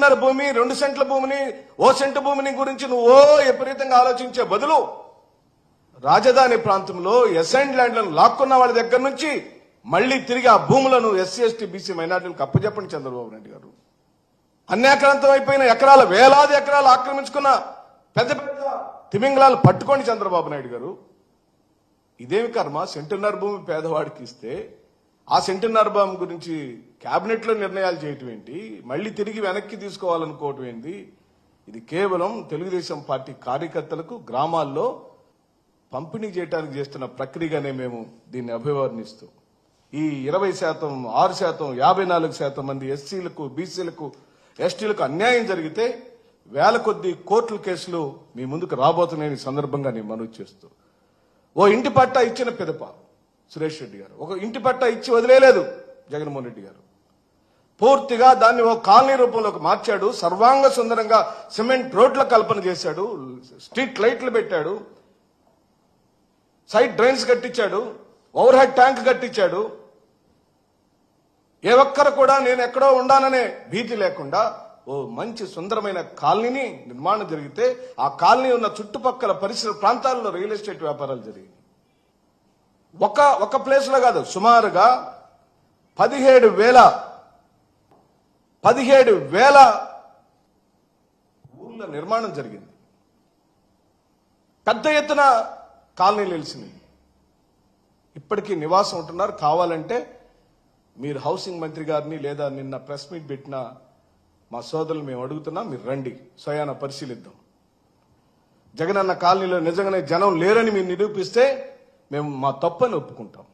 సెంటున్నర భూమి రెండు సెంట్ల భూమిని ఓ సెంటు భూమిని గురించి నువ్వు ఓ విపరీతంగా ఆలోచించే బదులు రాజధాని ప్రాంతంలో ఎసైన్ ల్యాండ్లను లాక్కున్న వాళ్ళ దగ్గర నుంచి మళ్ళీ తిరిగి ఆ భూములను ఎస్సీ ఎస్టీ బీసీ మైనార్టీలకు అప్పచెప్పండి చంద్రబాబు నాయుడు గారు. అన్యాక్రాంతం అయిపోయిన ఎకరాల వేలాది ఎకరాలు ఆక్రమించుకున్న పెద్ద పెద్ద తిమింగళాలు పట్టుకోండి చంద్రబాబు నాయుడు గారు. ఇదేమి కర్మ? సెంటున్నర భూమి పేదవాడికి ఇస్తే ఆ సెంటున్నర భూమి గురించి కేబినెట్లో నిర్ణయాలు చేయటం ఏంటి? మళ్ళీ తిరిగి వెనక్కి తీసుకోవాలనుకోవటం ఏంటి ఇది కేవలం తెలుగుదేశం పార్టీ కార్యకర్తలకు గ్రామాల్లో పంపిణీ చేయడానికి చేస్తున్న ప్రక్రియగానే మేము దీన్ని అభివర్ణిస్తూ ఈ ఇరవై శాతం ఆరు శాతం యాభై నాలుగు శాతం మంది ఎస్సీలకు బీసీలకు ఎస్టీలకు అన్యాయం జరిగితే వేల కొద్ది కోర్టుల కేసులు మీ ముందుకు రాబోతున్నాయని సందర్భంగా నేను మనవి చేస్తూ ఓ ఇంటి పట్టా ఇచ్చిన పిదప సురేష్ రెడ్డి గారు. ఒక ఇంటి పట్ట ఇచ్చి వదిలేదు జగన్మోహన్ రెడ్డి గారు. పూర్తిగా దాన్ని ఒక కాలనీ రూపంలోకి మార్చాడు సర్వాంగ సుందరంగా సిమెంట్ రోడ్ల కల్పన చేశాడు స్ట్రీట్ లైట్లు పెట్టాడు సైడ్ డ్రైన్స్ కట్టించాడు ఓవర్ హెడ్ ట్యాంక్ కట్టించాడు. ఏ ఒక్కరు కూడా నేను ఎక్కడో ఉండాననే భీతి లేకుండా ఓ మంచి సుందరమైన కాలనీని నిర్మాణం జరిగితే ఆ కాలనీ ఉన్న చుట్టుపక్కల పరిసర ప్రాంతాల్లో రియల్ ఎస్టేట్ వ్యాపారాలు జరిగాయి ఒక ఒక ప్లేస్లో కాదు సుమారుగా పదిహేడు వేల పదిహేడు వేల ఊర్ల నిర్మాణం జరిగింది. పెద్ద ఎత్తున కాలనీలు వెలిసినాయి ఇప్పటికీ నివాసం ఉంటున్నారు. కావాలంటే మీరు హౌసింగ్ మంత్రి గారిని లేదా నిన్న ప్రెస్ మీట్ పెట్టిన మా సోదరులు మేము అడుగుతున్నాం మీరు రండి స్వయాన పరిశీలిద్దాం. జగనన్న కాలనీలో నిజంగానే జనం లేరని మీరు నిరూపిస్తే మేము మా తప్పని ఒప్పుకుంటాం.